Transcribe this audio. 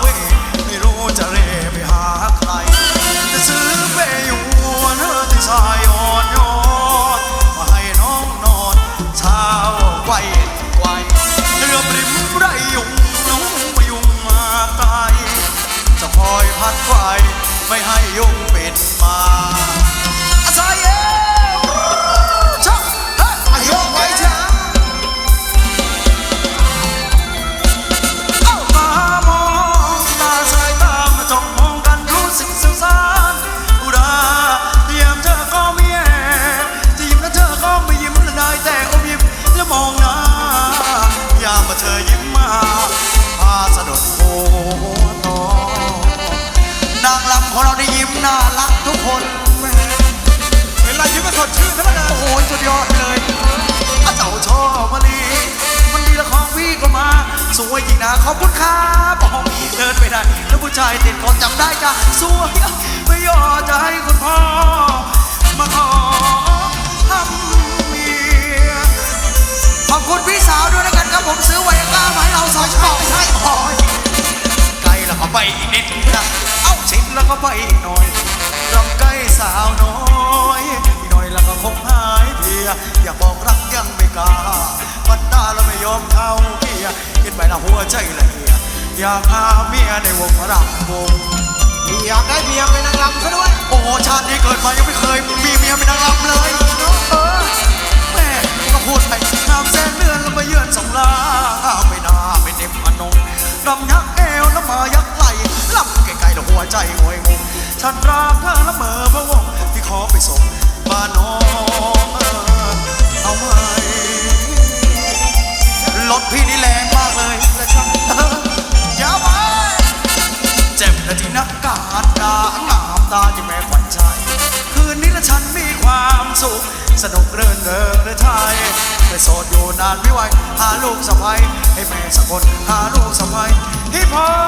เวไม่รู้จะเร่ไปหาใครจะซื้อเปอยู่เนื้อที่ชายอ่อนโยนมาให้น้องนอนเช้าไวไกว สวยจริงนะขอบคุณครับบอกเดินไปได้แล้วผู้ชายติดก็จำได้จ้ะสวยไม่ยอมจะให้คุณพ่อมาขอทำเมียขอบคุณพี่สาวด้วยนะกันครับผมซื้อไวอาก้ามาให้เราสองกล่องใช่หอยไกลแล้วก็ไปอีกนิดนะเอ้าชิดแล้วก็ไปอีกหน่อยรำใกล้สาวน้อยอีกหน่อยแล้วก็คงหายเพียอยากบอกรักยังไม่กล้ามันตาแล้วไม่ยอมเข้า ยคิดไปแล้วหัวใจละเอียอยากหาเมียในวงรำวงอยากได้เมียเป็นนางรำซะด้วย โอ้โหชาตินี้เกิดมายังไม่เคยมีเมียเป็นนางรำเลยเออแม่ก็พูดไปน้ำแสนเดือนแล้วมาเยือนสองลาไม่น่าไม่เด็มอนงรำยักเอวแล้วมายักไหลลำไกลๆแล้วหัวใจงวยงงฉันรักเธอละเมอพระวงที่ขอไปส่งบ้านน้อง ตาที่แม่ขวัญใจ คืนนี้ละฉันมีความสุข สนุกเริ่นเริงในไทยไปโสดอยู่นานไม่ไหว หาลูกสบายให้แม่สักคน หาลูกสบายให้พ่อ